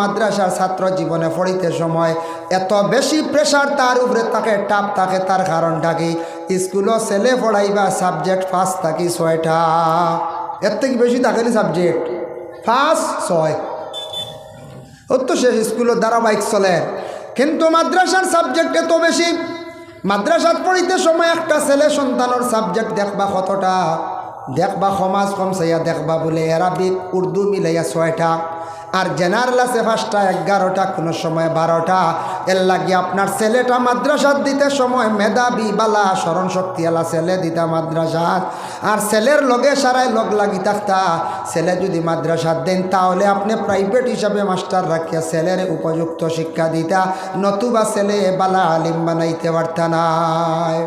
মাদ্রাসার ছাত্র জীবনে পড়িতে সময় এত বেশি প্রেশার তার উপরে তাকে টাপ থাকে, তার কারণটা কি? স্কুলও ছেলে পড়াইবা সাবজেক্ট ফার্স্ট থাকি ছয়টা। এর থেকে বেশি থাকেনি সাবজেক্ট ফার্স্ট ছয়। ওর তো শেষ স্কুলের ধারাবাহিক চলে। কিন্তু মাদ্রাসার সাবজেক্ট এত বেশি। মাদ্রাসাত পড়িতে সময় একটা ছেলে সন্তানের সাবজেক্ট দেখবা কতটা? দেখবা সমাজ কম চাইয়া দেখবা বলে অ্যারাবিক উর্দু মিলাইয়া ছয়টা। আর জেনারেল আছে পাঁচটা, এগারোটা, কোনো সময় বারোটা। এর লাগে আপনার ছেলেটা মাদ্রাসাত দিতে সময় মেধাবী বালা, স্মরণ শক্তি এলা ছেলে দিতা মাদ্রাসাত। আর ছেলের লগে সারাই লগ লাগি থাকতা। ছেলে যদি মাদ্রাসাত দেন, তাহলে আপনি প্রাইভেট হিসাবে মাস্টার রাখিয়া ছেলের উপযুক্ত শিক্ষা দিতা। নতুবা ছেলে বালা আলিম বানাইতে পারতা নাই।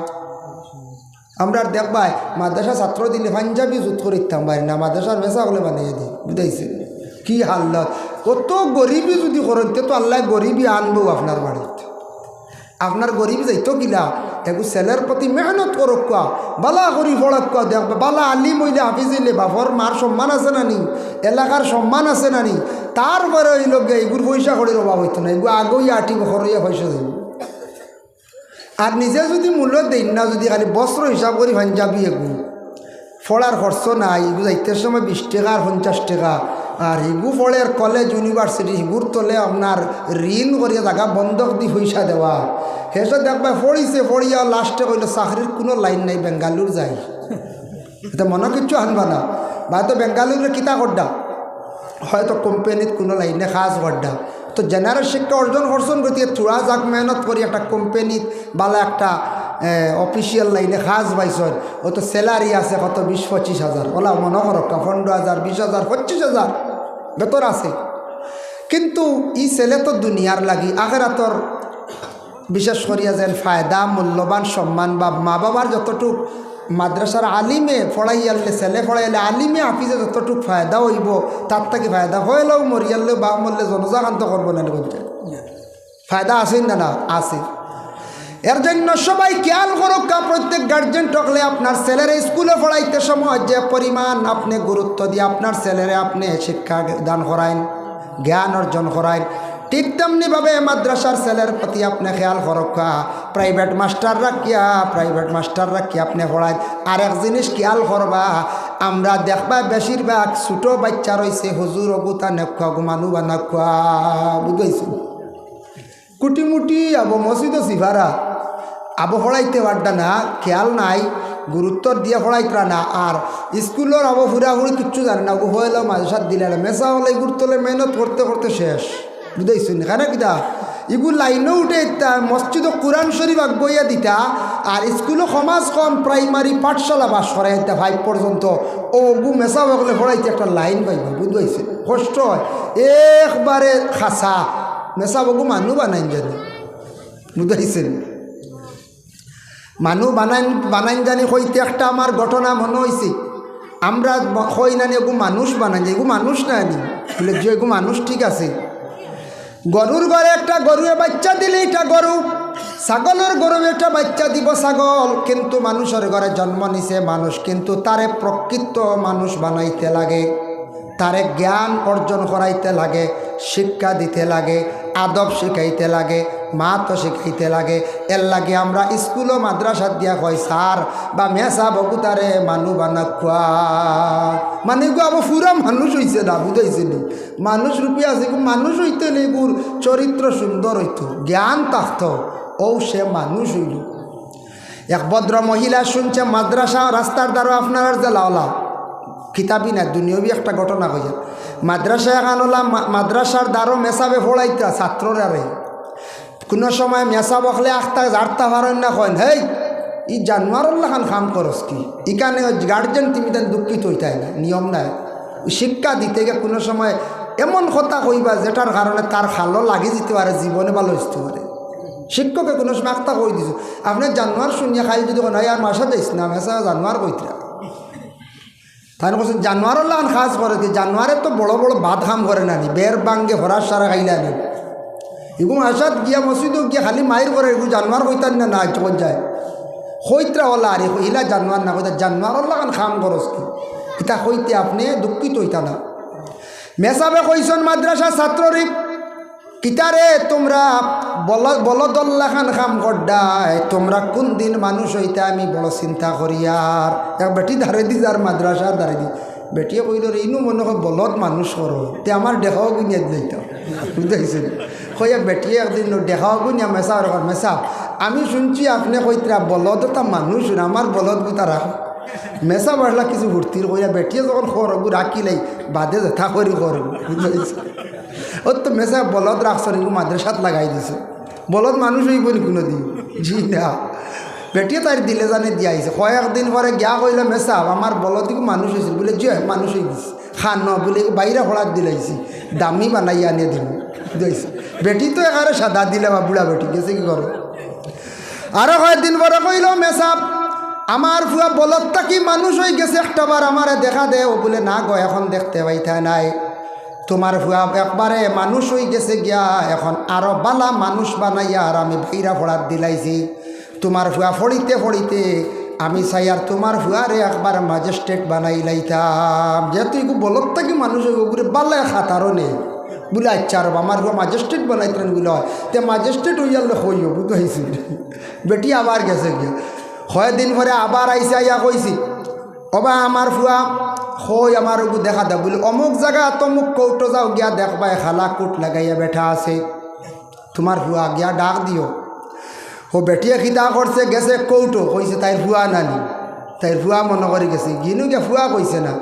আমরা দেখবাই মাদ্রাসা ছাত্র দিলে পাঞ্জাবি জুত করিতাম পারি না, মাদ্রাসার মেসা হলে বানিয়ে দিই বুঝাইছে কি হাল্লত কত গরিবই যদি করেন তো আল্লাহ গরিবই আনব আপনার বাড়িতে। আপনার গরিব যাইতো গিলা, একু ছেলের প্রতি মেহনত করক কোয়া বালা করি ফড়ক কোয়া দেখবে বালা আলি মইলে হাফিজিলে বাপর মার সম্মান আছে নানি এলাকার সম্মান আছে নানি তারপরে ওই লোক এইগুর পয়সা করে অভাব হইতো না এগুলো আগেই আটি বছরইয়া পয়সা যাইব আর নিজে যদি মূল্য দেই না, যদি খালি বস্ত্র হিসাব করি পাঞ্জাবি এগু ফলার খরচ নাই এগু যাইতে সময় বিশ টাকা আর পঞ্চাশ টাকা। আর হিগু ফলের কলেজ ইউনিভার্সিটি হিগুর তলে আপনার ঋণ করিয়া জায়গা বন্ধক দি পয়সা দেওয়া। সেসব দেখবা পড়িছে, পড়িয়া লাস্টে কইলে, চাকরির কোনো লাইন নাই, বেঙ্গালুর যাই। এটা মনে কিচ্ছু আনবা না। বা তো বেঙ্গালুরের কিতা করডা হয়তো কোম্পানিত কোনো লাইনে কাজ করডা তো জেনারেল শিক্ষা অর্জন করছেন গতিকে থোড়া যাক মেহনত করি একটা কোম্পানিত বালা একটা অফিসিয়াল লাইনে পাইছেন। ও তো স্যালারি আছে কত? বিশ পঁচিশ হাজার ওলা, মনে করক পনেরো হাজার বিশ হাজার পঁচিশ হাজার বেতন আছে। কিন্তু ই ছেলে তো দুনিয়ার লাগি, আখেরাতর বিশেষ করিয়া যেন ফায়দা, মূল্যবান সম্মান বা মা বাবার যতটুক মাদ্রাসার আলিমে পড়াইয়ালে ছেলে পড়াইলে আলিমে আফিসে যতটুক ফায়দা হইব, তার থেকে ফায়দা হইলেও মরিয়ালে বা মরলে জনজাকান্ত করব না ফায়দা আছে না না? আছে। এর জন্য সবাই খেয়াল করুক প্রত্যেক গার্জেন টকলে আপনার ছেলের স্কুলে পড়াইতে সময় যে পরিমাণ আপনি গুরুত্ব দিয়ে আপনার ছেলেরে আপনি শিক্ষা দান করাইন, জ্ঞান অর্জন করাইন। ঠিক তেমনিভাবে মাদ্রাসার ছেলের প্রতি আপনি খেয়াল করক্কা প্রাইভেট মাস্টার রাখিয়া প্রাইভেট মাস্টার রাখিয়া আপনি পড়াই আর এক জিনিস খেয়াল করবা, আমরা দেখবা বেশিরভাগ ছোটো বাচ্চা রয়েছে হুজুর অগুতা নেখুয়া গুমানু বা নেখুয়া বুঝাইছো? কুটিমুটি আবো মসজিদ সিভারা আবো পড়াইতে পারটা না, খেয়াল নাই গুরুত্ব দিয়ে পড়াইতরা না। আর স্কুলের আবো ফুরাফুরি কিচ্ছু জানে না ওগু হইলেও মাঝে দিলে মেসা হলে গুরুত্বলে মেহনত করতে করতে শেষ। বুঝাইছো না কেন কিতা? এগুলো লাইনও উঠে মসজিদ কোরআন শরীফ আগুয়া দিতা, আর স্কুলও সমাজ কম, প্রাইমারি পাঠশালা বাস করাই দিতা ফাইভ পর্যন্ত। ও গু মেসা বগলে পড়াইতে একটা লাইন পাইবা বুঝবাইছে কষ্ট হয়। একবারে খাসা। মেসা বগু মানুহ বানাইন জানি। বুঝাইছেন? মানুহ বানাইন বানাইন জানি হইতে একটা আমার ঘটনা মনে হয়েছে আমরা হই নানি এগু মানুষ বানাই এগু মানুষ না। আনি বলে যে এগু মানুষ ঠিক আছে। গরুর ঘরে একটা গরুয়ে বাচ্চা দিলে, এটা গরু ছাগলের গরু একটা বাচ্চা দিব ছাগল, কিন্তু মানুষের ঘরে জন্ম নিছে মানুষ কিন্তু তারে প্রকৃত মানুষ বানাইতে লাগে। তারে জ্ঞান অর্জন করাইতে লাগে, শিক্ষা দিতে লাগে, আদব শিখাইতে লাগে। মাতো শিখাইতে লাগে। এর লাগে আমরা স্কুল ও মাদ্রাসা দিয়া কয় সার বা মেসা বকুতারে মানু বানা খোয়া মানে গো আবার পুরা মানুষ হইছে না বুঝাইছে নি মানুষ রূপে আছে মানুষ হইতে নেই গুর চরিত্র সুন্দর হইতো, জ্ঞান থাকতো ও সে মানুষ হইল। এক ভদ্র মহিলা শুনছে, মাদ্রাসা রাস্তার দ্বারা আপনার যে লাওলা কিতাবই না দুনিয়বি একটা ঘটনা কইয়া মাদ্রাসা এখন মাদ্রাসার দ্বারও মেসাবে ফোড়াইতা ছাত্ররারে কোনো সময় মেসা বকলে আখতা জারতা পারেন না কন হেই, ই জানোয়ারের লাখান কাম করস কি? ইকানে গার্জেন তুমি তান দুঃখিত হইতাই না, নিয়ম নাই। শিক্ষা দিতে গিয়ে কোনো সময় এমন কথা কইবা যেটার কারণে তার খালো লাগি যেতে পারে, জীবনে ভালো হইতে পারে। শিক্ষকে কোনো সময় আখতা কই দিছো? আপনার জানোয়ার শুনিয়া খাই যদি কোন আর মাসা যাইস না, মেসা জানোয়ার কইতরা। তাই কৈছে জানোয়ারের লাগান খাস করে কি? জানোয়ারে তো বড় বড় ভাত খাম করে নানি বের বাঙ্গে হরার সারা খাইলা নি। এগুলো আসাদ গিয়া মসজিদও গিয়া খালি মায়ের করে এগুলো জানোয়ার কইতান না না যখন যায়। হইতরা ওলা আরে ইলা জানোয়ার না কইতা জানোয়ারের লাগান খাম করস কি? এটা কইতে আপনি দুঃখিত হইতা না। মেসাবে কইসন মাদ্রাসা ছাত্ররে কিতারে তোমরা বল, বলদল্লা খান খাম গড্ডায়, তোমরা কোন দিন মানুষ হইতে আমি বড় চিন্তা করি আর? এক বেটি ধারে দি যার মাদ্রাসার ধারে দি। বেটিয়ে কইল ইনু মনে হয় বলদ মানুষ করো, তে আমার দেখাও গুনিয়া দিত বুঝাইছে কইয়া বেটিয়ে একদিন দেখাও গুনিয়া মেসা আর মেসা আমি শুনছি আপনি কইতরা বলদ তা মানুষ আমার বলদ গু তারা মেসা বাড়লা কিছু ভর্তির কইয়া বেটিয়ে যখন খরগু রাখিলাই বাদে যথা করি খরগু ও তো মেসা বলদ রাখছো নাকি মাদ্রাসাত লাগাই দিছে। বলদ মানুষ হইব নি কোনো দিন জি না। বেটিয়ে তার দিলে জানে দিয়া আইছে কয়েকদিন পরে গিয়া কইলে মেসা আমার বলদিকে মানুষ হয়েছিল বলে যে মানুষ হয়ে গেছে। খান বলে বাইরে হড়াত দিলাইছি দামি বানাই আনিয়ে দিব বুঝাইছে বেটি তো একারে সাদা দিলে বা বুড়া বেটি, গেছে কি করো আরও কয়েকদিন পরে কইল মেসাব আমার ফুয়া বলদটা কি মানুষ হয়ে গেছে একটা একটাবার আমারে দেখা দে। ও বলে, না গো, এখন দেখতে পাইতা নাই। তোমার ফুয়া একবারে মানুষ হয়ে গেছে গিয়া, এখন আরও বালা মানুষ বানাইয়া আর আমি ভাইরা ফড়ার দিলাইছি। তোমার ফুয়া ফড়িতে ফড়িতে আমি চাই আর তোমার ফুয়ারে একবার ম্যাজিস্ট্রেট বানাই লাইতাম। যেহেতু এগু বলদটা কি মানুষ ঘুরে বালা খাতারও নেই। বলে আচ্ছা আর আমার ফুয়া ম্যাজিস্ট্রেট বানাইতেন বলে হয়। তে ম্যাজিস্ট্রেট হইয়ালে হইব বুঝতে হয়েছি বেটি আবার গেছে গিয়া। হয় দিন পরে আবার আইসে আইয়া কইছি, অবা আমার ফুয়া, হই আমার দেখা দে। বলে, অমুক জায়গা তমুক কৌটো যাও গিয়া দেখবাই খালা কুট লাগাইয়া বেঠা আছে। তোমার ফুয়া গিয়া ডাক দিও। ও বেটিয়ে খিতা করছে গেছে কৌটো, কইছে তাইর ফুয়া নানি। তাইর ফুয়া মনে করে গেছে। গিনু গে ফুয়া কইছে না।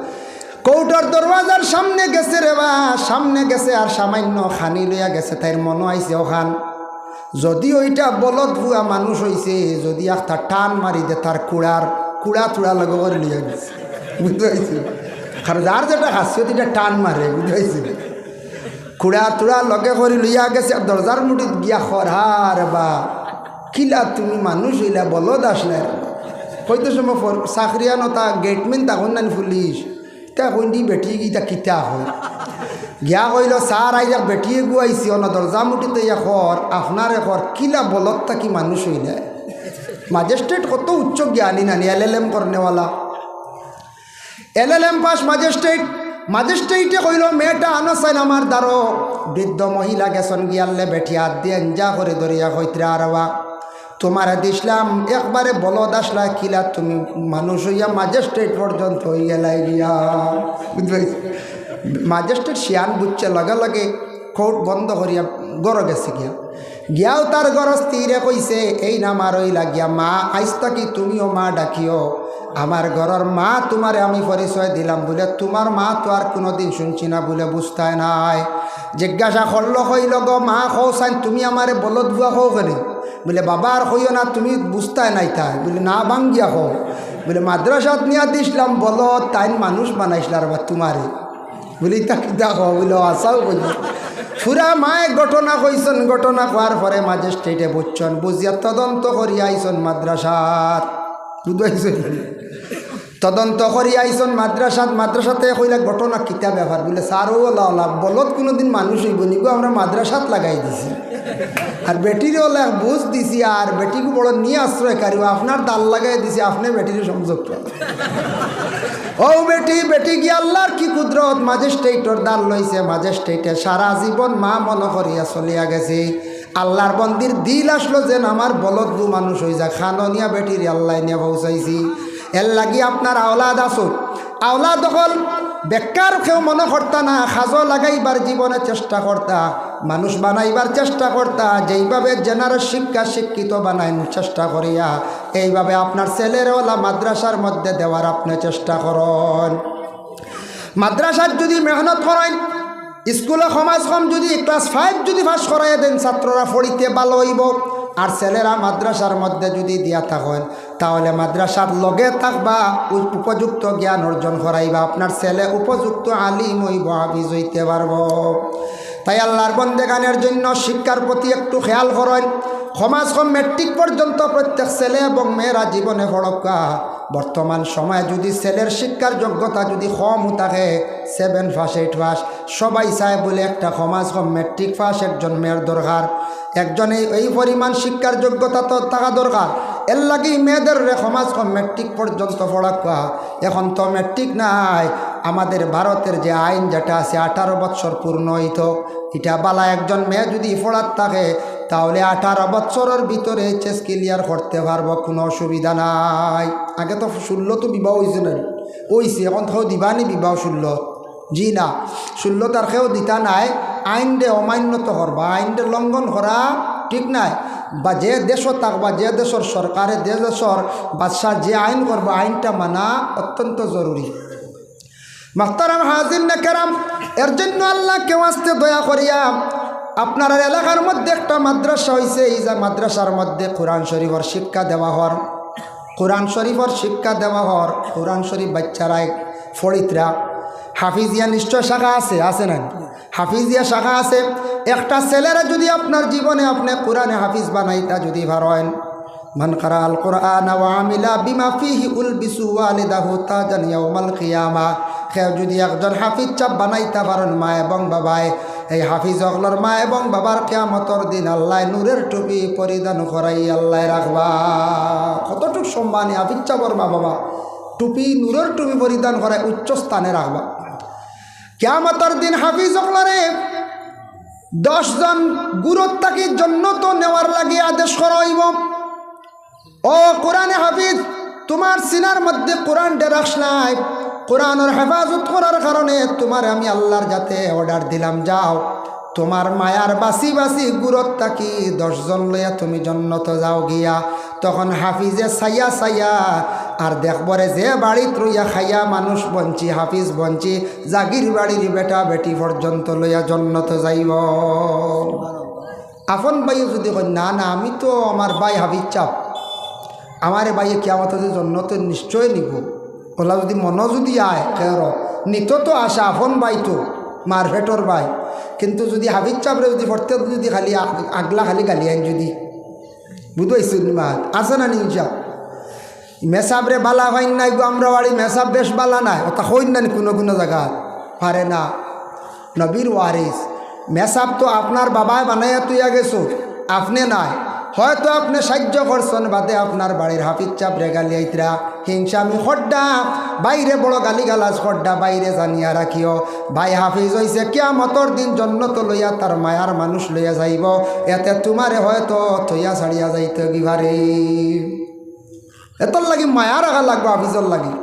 কৌটোর দরওয়াজার সামনে গেছে রে বা, সামনে গেছে আর সামান্য খানি লইয়া গেছে, তাইর মনে আইছে ওখান। যদি ওইটা বলদ ভুয়া মানুষ হইছে, যদি একটা টান মারি দে, তার কুড়ার, কুড়া তুড়া লগে করে লিয়ে গেছে। বুঝতে কারণ যার যেটা হাসিয়ত এটা টান মারে বুঝতে কুড়া তুড়া লগে করে লইয়া গেছে, আর দরজার মুঠিত গিয়া খরহার বা, কিলা তুমি মানুষ হইলা, বলদ আসলে। হয়তো সময় চাকরিয়া নতা গেটম্যান তখন নানি পুলিশ। তা কইনি বেটি গিতা কিতা হয় গিয়া কইল স্যার আইয়া বেটিয়ে গুয়াইছি অন দরজা মুটিতে ইয়া খর আপনার এখন কিলা বলত কি মানুষ হইলে ম্যাজিস্ট্রেট কত উচ্চ জ্ঞানী নানি, L L M করনেওয়ালা L L M pass magistrate ম্যাজিস্ট্রেটে কইল, মেয়েটা আনসাইন আমার দ্বারো বৃদ্ধ মহিলা গেছন গিয়ালে বেঠিয়া দিয়ে যা করে ধরিয়া কইতরা আরবা তোমার দিসলাম একবারে বলদ আসলা, কিলা তুমি মানুষ হইয়া ম্যাজিস্ট্রেট পর্যন্ত হয়ে গেলাই গিয়া বুঝতে ম্যাজিস্ট্রেট শিয়ান বুঝছে, লগে লগে কোর্ট বন্ধ করিয়া গড় গেছে গিয়া। গিয়াও তার গড় স্থিরে কইছে, এই নাম আর ওই লাগিয়া মা, আইস তাকি তুমিও মা ডাকিও। আমার ঘরের মা তোমারে আমি পরিচয় দিলাম বলে, তোমার মা তো আর কোনোদিন শুনছি না বলে বুঝতায় নাই। জিজ্ঞাসা করল কইল গো, মা কৌ চাইন তুমি আমারে বলদ বুয়া কৌ কেন? বলে, বাবা হইও না, তুমি বুঝতায় নাই তাই। বলে, না বাঙ্গিয়া কৌ বলে, মাদ্রাসাত নিয়া দিছিলাম, বলো তাই মানুষ বানাইছিলার বা তোমারে। বলি তা দেখো? বলে আশাও কইল ফুরা মায়ে ঘটনা কইসন, ঘটনা কোয়ার পরে ম্যাজিস্ট্রেটে বুঝছন বুঝিয়া তদন্ত করিয়া আইসন মাদ্রাসাত। বুঝাইছে তদন্ত করি আইসন মাদ্রাসাত, মাদ্রাসাতে কইলা ঘটনা কিতা ব্যাপার বলে সারও ওলা বলত কোনোদিন মানুষ হইব নিগো আমরা মাদ্রাসাত লাগাই দিছি। আর বেটিরও ওলা বুঝ দিছি, আর বেটিকে বড় নিয়ে আশ্রয় কারিব আপনার দাল লাগাই দিছি, আপনি বেটির সংযোগ। ও বেটি বেটি গিয়ে আল্লাহর কি কুদরত ম্যাজিস্ট্রেটর দান লইছে ম্যাজিস্ট্রেটে সারা জীবন মা মন করিয়া চলিয়া গেছে। আল্লাহর বন্দির দিল আসলো যেন আমার বলদ গু মানুষ হয়ে যায় খাননিয়া বেটির আল্লাহ নিয়ে পৌঁছাইছি। এর লাগি আপনার আওলাদ আসো আওলাদ দখল বেকার কেউ মনে করতা না, সাজো লাগাইবার জীবনে চেষ্টা করতা মানুষ বানাইবার চেষ্টা করতা যেইভাবে জেনারেল শিক্ষা শিক্ষিত বানাই চেষ্টা করিয়া, এইভাবে আপনার ছেলেরওয়ালা মাদ্রাসার মধ্যে দেওয়ার আপনি চেষ্টা করুন। মাদ্রাসার যদি মেহনত করেন, স্কুলে সমাজ কম যদি ক্লাস ফাইভ যদি পাস করাই দেন, ছাত্ররা পড়িতে ভালো হইব। আর ছেলেরা মাদ্রাসার মধ্যে যদি দিয়া থাকেন, তাহলে মাদ্রাসার লগে থাকবা, উপ- উপযুক্ত জ্ঞান অর্জন করাইবা। আপনার ছেলে উপযুক্ত আলিম হইব হাফিজ হইতে পারব। তাই আল্লাহর বন্দেগানের জন্য শিক্ষার প্রতি একটু খেয়াল করেন। সমাজ কম মেট্রিক পর্যন্ত প্রত্যেক ছেলে এবং মেয়েরা জীবনে পড়কা। বর্তমান সময়ে যদি ছেলের শিক্ষার যোগ্যতা যদি কম থাকে সেভেন পাস এইট পাস সবাই চায় বলে একটা সমাজ কম মেট্রিক পাস একজন মেয়ের দরকার। একজন এই পরিমাণ শিক্ষার যোগ্যতা তো থাকা দরকার। এর লাগি মেয়েদের সমাজ মেট্রিক পর্যন্ত পড়াকা এখন তো মেট্রিক নাই। আমাদের ভারতের যে আইন যেটা আছে, আঠারো বৎসর পূর্ণ হইত। এটা বালা একজন মেয়ে যদি ফোড়ার থাকে, তাহলে আঠারো বৎসরের ভিতরে এইচএস ক্লিয়ার করতে পারব, কোনো অসুবিধা নাই। আগে তো ষোলো তো বিবাহ হয়েছে না। ওইছে এখন তো দিবানি বিবাহ ষোলো। জি না, ষোলো তারিখেও দিতা নাই। আইন দে অমান্যত আইন দে লঙ্ঘন করা ঠিক নাই। বা যে দেশত থাকবা, যে দেশের সরকারে যে দেশের বাদশাহ যে আইন করবা, আইনটা মানা অত্যন্ত জরুরি মাস্তারাম হাজির না কেরাম এর জন্য আল্লাহ কেউ আসতে দয়া করিয়া, আপনার এলাকার মধ্যে একটা মাদ্রাসা হয়েছে এই যে মাদ্রাসার মধ্যে কোরআন শরীফর শিক্ষা দেওয়া হর। কোরআন শরীফর শিক্ষা দেওয়া হর, কোরআন শরীফ বাচ্চারাই ফরিতরা হাফিজিয়া নিশ্চয় শাখা আছে আছে না হাফিজিয়া শাখা আছে। একটা ছেলেরা যদি আপনার জীবনে আপনি কোরআনে হাফিজ বানাইতা যদি ভারেন মান কারা আল কোরআন আমিলা বিমা ফিহি উল বিসু ওয়ালিদাহু তাজান ইয়াউমাল কিয়ামা। কেউ যদি একজন হাফিজ চাপ বানাইতে পারেন মা এবং বাবায় এই হাফিজ অগলর মা এবং বাবার কেয়ামতর দিন আল্লাহ নূরের টুপি পরিধান করাই আল্লাহ রাখবা। কতটুক সম্মানী হাফিজ চাপর মা বাবা, টুপি নূরের টুপি পরিধান করায় উচ্চ স্থানে রাখবা। কেয়ামতর দিন হাফিজ অগলরে দশজন গুরুত্বাকির জন্য তো নেওয়ার লাগে আদেশ করা হইব ও কোরআনে হাফিজ, তোমার সিনার মধ্যে কোরআন ডেরাস নাই। কোরআনের হেফাজত করার কারণে তোমার আমি আল্লাহর যাতে অর্ডার দিলাম, যাও। তোমার মায়ার বাসি বাসি গুরত তাকি দশজন লইয়া তুমি জন্নত যাও গিয়া। তখন হাফিজে সাইয়া সাইয়া আর দেখবরে যে বাড়িত রইয়া খাইয়া মানুষ বঞ্চি, হাফিজ বঞ্চি, জাগির বাড়ির বেটা বেটি পর্যন্ত লইয়া জন্নত যাইব। আপন ভাই যদি কই না না, আমি তো আমার ভাই হাফিজ চাপ। আমারে বাইয়ে কেমত জন্য তো নিশ্চয় নিব। ওলা যদি মন যদি আয় কের নিত তো আসা আপন বাই তো মার ভেটর বাই কিন্তু যদি হাফিজ চাপরে যদি ভর্তি যদি খালি আগ- আগলা খালি গালি আইন যদি বুঝাইছি মা আছে না নিউজা? মেসাবরে বালা হইন নাই গো আমরা বাড়ি, মেসাব বেশ বালা নাই। ওটা হইন না নি কোনো কোনো জায়গা। পারে না। নবীর ওয়ারিস। মেসাব তো আপনার বাবায় বানাইয়া তুইয়া গেছো। আপনি নাই। হয়তো আপনি সাহায্য করছেন, বাদে আপনার বাড়ির হাফিজ চাপ রেগালিয়াইতরা হিংসা আমি খড্ডা। বাইরে বড় গালি গালাজ খড্ডা, বাইরে জানিয়া রাখিও। ভাই হাফিজ হইছে কিয়া মতর দিন জন্নত লইয়া তার মায়ার মানুষ লইয়া যাইব। এতে তোমারে হয়তো থইয়া ছাড়িয়া যাইতে গিভারে এতর লাগি মায়া রাখা লাগবো, হাফিজর লাগি।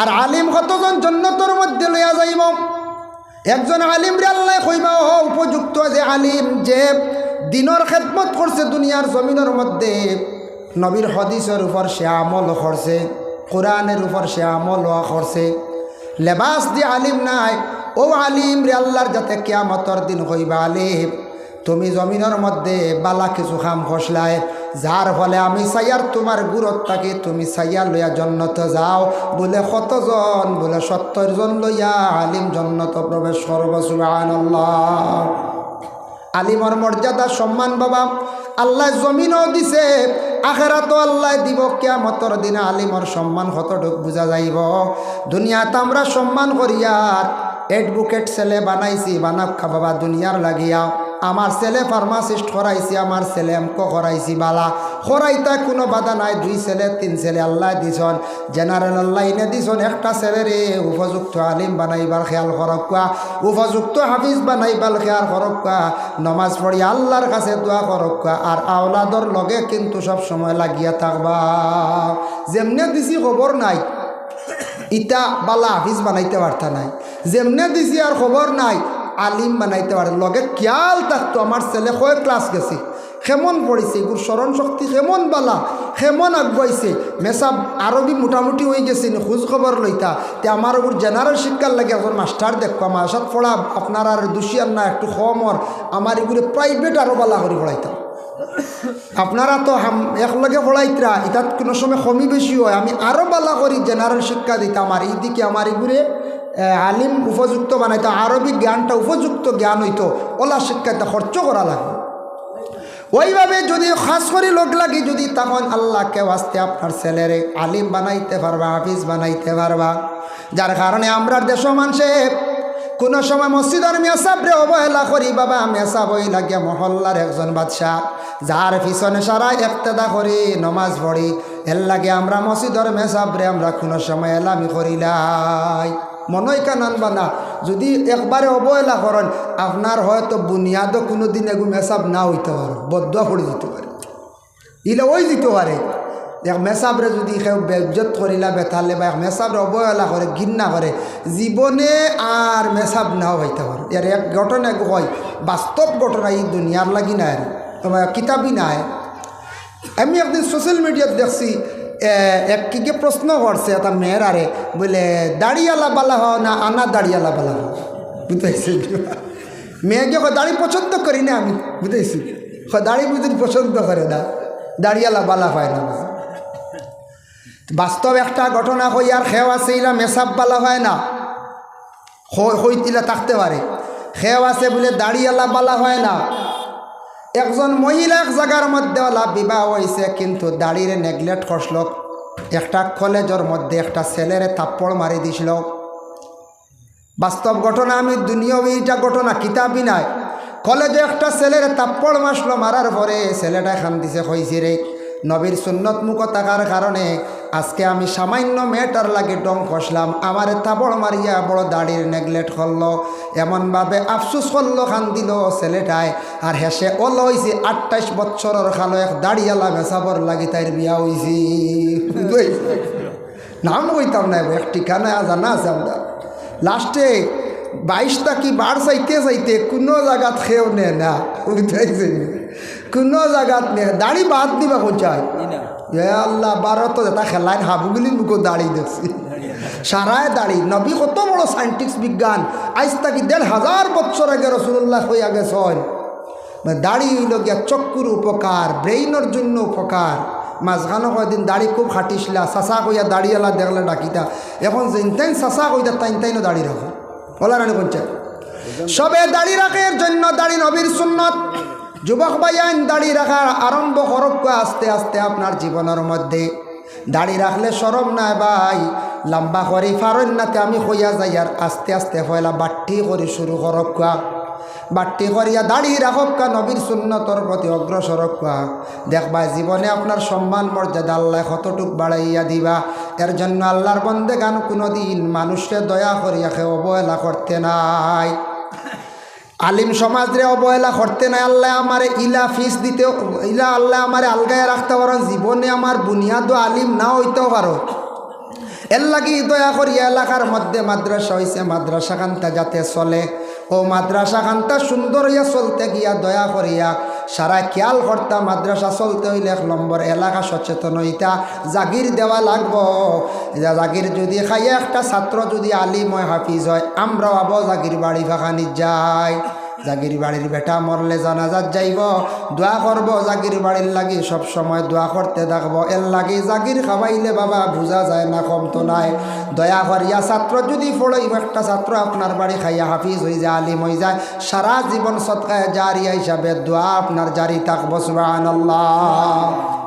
আর আলিম কতজন জন্নতর মধ্যে লইয়া যাইব? একজন আলিম রে আল্লাহ কইবা ও উপযুক্ত যে আলিম যে দিনর খেদমত করছে দুনিয়ার জমিনের মধ্যে। নবীর হদিসের উপর সে আমল করছে কোরআনের উপর সে আমল করছে লেবাস দিয়ে আলিম নাই ও আলিম রে আল্লাহর যাতে কেয়ামতর দিন কইবা আলিম। তুমি জমিনের মধ্যে বালা কিছু খাম খসলায় যার ফলে আমি সাইয়ার তোমার গুরত থাকি তুমি সাইয়া লইয়া জন্নত যাও বলে কতজন বলে সত্তর জন লইয়া আলিম জন্নত প্রবেশ করব সুবহানাল্লাহ। আলিমর মর্যাদা, সম্মান বাবা। আল্লাহ জমিনও দিছে। আখেরা তো আল্লাহ দিব। কেয়ামতর দিনে আলিমর সম্মান কতটুক বুঝা যাইব? দুনিয়াতে আমরা সম্মান করিয়ার এডভোকেট ছেলে বানাইছি বানাক্কা বাবা দুনিয়ার লাগিয়া। আমার ছেলে ফার্মাসিস্ট করাইছি, আমার ছেলে এমক করাইছি বালা। করাইতা কোনো বাধা নাই, দুই ছেলে, তিন ছেলে, আল্লাহ দিছন। জেনারেল আল্লাহ এনে দিছন, একটা ছেলেরে উপযুক্ত আলিম বানাইবার খেয়াল করক্কা উপযুক্ত হাফিজ বানাইবার খেয়াল করক্কা নমাজ পড়ি আল্লাহর কাছে দোয়া করক্কা আর আওলাদর লগে কিন্তু সব সময় লাগিয়া থাকবা। যেমনে দিছি খবর নাই, ইটা বালা হাফিজ বানাইতে পারতা নাই। যেমনে দিছি আর খবর নাই আলিম বানাইতে পারে। লগে খেয়াল থাকতো আমার ছেলে কয় ক্লাস গেছে। কেমন পড়িছে এগুর স্মরণ শক্তি কেমন বালা কেমন আগুয়াইছে মেসাব আরবি মোটামুটি হয়ে গেছে খোঁজ খবর লইতা। তে আমার ওগুর জেনারেল শিক্ষার লাগে এখন মাস্টার দেখো আমার আসাদ পড়া আপনার আর দুষিয়ার না, একটু কমর আমার এগুলো প্রাইভেট আরও বালা করে পড়াইতাম আপনারা তো একলগে পড়াইতরা ইতাত কোনো সময় কমি বেশি হয়। আমি আরও বালা করি জেনারেল শিক্ষা দিতাম আর এইদিকে আমার এগুলো আলিম উপযুক্ত বানাইতো, আরবি জ্ঞানটা উপযুক্ত জ্ঞান হইতো, ওলা শিক্ষাটা খরচ করা লাগে ওইভাবে যদি খাস করে লোক লাগি, যদি তখন আল্লাহকে আসতে আপনার ছেলেরে আলিম বানাইতে পারবা, হাফিজ বানাইতে পারবা। যার কারণে আমরা দেশ মানুষে, কোনো সময় মসজিদের মেসাবরে অবহেলা করি, বাবা মেসাব ওই লাগে মহল্লার একজন বাদশাহ, যার পিছনে সারা একতেদা করি, নমাজ পড়ি, এর লাগে আমরা মসজিদের মেসাবরে আমরা কোনো সময় এলামি করিলাই মনই কান আনবা না যদি একবারে অবহেলা করেন আপনার হয়তো বুনিয়াদও কোনো দিন এগু মেসাব না হইতে পারে বদুয়া পড়ে যেতে পারে ইলে ওই দিতে পারে এক মেসাবরে যদি কেউ বেজ্জত করিলা বেথালে বা এক মেসাবরে অবহেলা করে ঘিন্না করে জীবনে আর মেসাব নাও হইতে পারে এর এক ঘটনা হয় বাস্তব ঘটনা এই দুনিয়ার লাগি নাই কিতাবই নাই। আমি একদিন সোশ্যাল মিডিয়াত দেখছি এ, এক কি কি প্রশ্ন করছে এটা মেয়ের আরে বলে দাড়িয়ালা বালা হও না আনা দাড়িয়ালা বালা হও? বুঝতেছি মেয়েকে দাড়ি পছন্দ করি না আমি। বুঝতেছি দাড়ি বুঝতে পছন্দ করে না দাড়িয়ালা বালা হয় না। বাস্তব একটা ঘটনা হই আর খেও আছে ইলা মেসাব বালা হয় না। হইতিলা থাকতে পারে। খেও আছে বলে দাড়িয়ালা বালা হয় না। একজন মহিলার এক জায়গার মধ্যে ওলা বিবাহ হয়েছে কিন্তু দাড়িরে নেগলেক্ট করছিল একটা কলেজের মধ্যে একটা ছেলেরে থাপ্পড় মারি দিছিল। বাস্তব ঘটনা, আমি দুনিয়া এইটা ঘটনা কিতাবই নাই। কলেজে একটা ছেলের তাপ্পড় মাসলো মারার পরে ছেলেটা খান দিছে হয়েছে রে নবীর সুন্নত মুখ থাকার কারণে আজকে আমি সামান্য মেয়েটার লাগে ডং কষলাম আমার তাবড় মারিয়া বড় দাড়ির নেগলেক্ট করল, এমনভাবে আফসুস করল খান দিল ছেলেটায়। আর হেসে ওল হয়েছে আটাইশ বছরের খালো এক দাড়িয়ালা মেসাবর লাগি তাইর বিয়া হয়েছি নাম কইতাম না এক ঠিকানা জানা আছে আমরা। লাস্টে বাইশটা কি বার চাইতে চাইতে কোনো জায়গাত খেয়েও নে না। কোনো জায়গাত নে দাড়ি বাদ দিবা কোথায় এ আল্লাহ বারো তো যেটা খেলায় হাবুগুলি মুখো দাড়ি দেখছি। সারায় দাড়ি। নবী কত বড় সায়েন্টিস্ট বিজ্ঞান। আজ তাকি দেড় হাজার বছর আগে রসুল্লাহ হইয়া গেছেন। মানে দাড়ি হইল গিয়া চক্ষুর উপকার ব্রেইনের জন্য উপকার। মাঝখানো কয়দিন দাড়ি খুব খাটিছিলা চাচা কইয়া দাড়িওয়ালা দেখলে ডাকিতা। এখন যেনতেন চাচা কইতা তাইন তাইনও দাড়ি রাখো। বলা রানি পঞ্চায়েত সবে দাড়ি রাখে এর জন্য দাড়ি নবীর সুন্নত। যুবক ভাইয়ান দাড়ি রাখার আরম্ভ করক আস্তে আস্তে আপনার জীবনের মধ্যে। দাড়ি রাখলে সরম নাই ভাই, লম্বা করি ফারন্যাতে আমি হইয়া যাই আর আস্তে আস্তে হইলা বাট্টি করে শুরু করক বাট্টি করিয়া দাড়ি রাখক্কা নবীর সুন্নতর প্রতি অগ্রসর হক্কা দেখবা জীবনে আপনার সম্মান, মর্যাদা আল্লাহ কতটুক বাড়াইয়া দিবা। এর জন্য আল্লাহর বন্দে গান কোনো দিন মানুষকে দয়া করিয়া খে অবহেলা করতে নাই। আলিম সমাজরে অবহেলা করতে নাই, আল্লাহ আমারে ইলা ফিস দিতে ইলা আল্লাহ আমারে আলগায় রাখতে পারো জীবনে আমার বুনিয়াদ আলিম না হইতেও পারো। এর লাগি দয়া করি এলাকার মধ্যে মাদ্রাসা হয়েছে মাদ্রাসা কান্তা যাতে চলে। ও মাদ্রাসা খানটা সুন্দর হইয়া চলতে গিয়া দয়া করিয়া সারা খেয়াল কর্তা মাদ্রাসা চলতে হইলে এক নম্বর এলাকা সচেতন হইতা। জাগির দেওয়া লাগবো। জাগির যদি খাইয়া একটা ছাত্র যদি আলিময় হাফিজ হয়, আমরাও আবো জাগির বাড়ি ফাঁকানি যাই জাগির বাড়ির বেটা মরলে জানাজাত যাইব। দোয়া করব জাগির বাড়ির লাগি, সব সময় দোয়া করতে থাকব। এর লাগি জাগির খাওয়াইলে বাবা, বোঝা যায় না, কম তো নাই। দয়া করিয়া ছাত্র যদি পড়াইব একটা ছাত্র আপনার বাড়ি খাইয়া হাফিজ হয়ে যায়, আলিম হয়ে যায়, সারা জীবন সৎকায় জারিয়া হিসাবে দোয়া আপনার জারি থাকব সুবাহ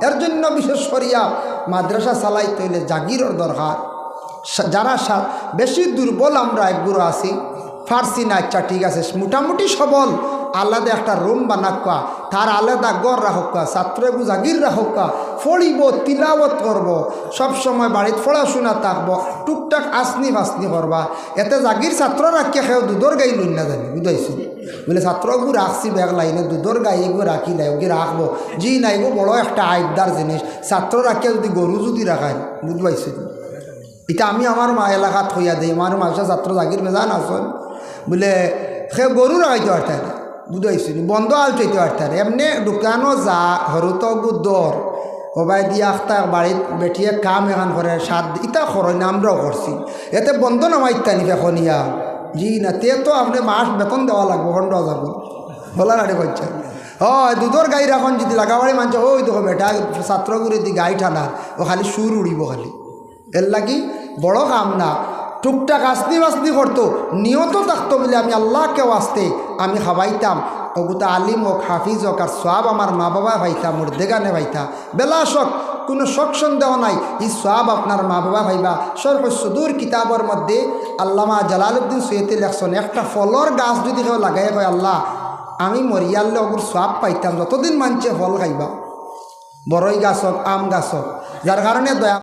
এর জন্য বিশেষ করিয়া মাদ্রাসা চালাইতে হইলে জাগিরর দরকার। যারা বেশি দুর্বল আমরা একগুলো আছি ফার্সি না আচ্ছা ঠিক আছে। মোটামুটি সবল। আলাদা একটা রুম বানাকা তার আলাদা গড় রাখকা ছাত্রবু জাগির রাখকা ফড়িব তিলাবত করব। সব সময় বাড়িতে পড়াশোনা থাকব। টুকটাক আসনি ফাসনি করবা। এতে জাগির ছাত্র রাখিয়া খেয়েও দুধর গাই লই না জানি, বুঝাইছি? বলে ছাত্রগু রাখছি ব্যাগ লাইনে, দুধর গাই এগুলো রাখি নাই ওকে রাখব। জি নাই গো, বড় একটা আইবদার জিনিস। ছাত্র রাখিয়া যদি গরু যদি রাখায়, বুঝবাইছি? এটা আমি আমার মা এলাকাত হইয়া দিই। আমার মাসা ছাত্র জাগির বেজান আসন বলে সে গরু রাখাইতে পারতেন বুঝাইছি বন্ধ আল চাইতে পারতেন এমনি দোকানও যা হরুত দর ওবাই দিয়ে আখতা বাড়িত বেঠিয়ে কাম এখান করে, সাত ইটা খরচ আমরাও করছি এতে বন্ধ নামাইতানি এখনিয়া জি না, তে তো আপনি মাস বেতন দেওয়া লাগবো পনেরো হাজার করে বলা না রে বাচ্চা ও দুধর গাই রাখন যদি লাগাবাড়ি মানছে ওই দেখো বেটা ছাত্রগুলি দি গাই টানার ও খালি সুর উড়িব খালি এর লাগি বড় কাম না টুকটাক আসনি বাসনি করতো। নিয়ত থাকতো বলে আমি আল্লাহকেও আসতে আমি খাওয়াইতাম। ওগুতা আলিম হোক, হাফিজ হোক, আর সব আমার মা বাবা ভাইতা মোর দেগানে ভাইতা। বেলা শখ কোনো শখ সন্দেহ নাই। ই সব আপনার মা বাবা ভাইবা। সর্ব সুদূর কিতাবর মধ্যে আল্লামা জালালউদ্দিন সৈয়দে লেখছেন, একটা ফলর গাছ যদি কেউ লাগাই হয় আল্লাহ, আমি মরিয়ালে ওগুর সব পাইতাম। যতদিন মানছে ফল খাইবা। বড়ই গাছ হোক, আম গাছ হোক। যার কারণে দয়া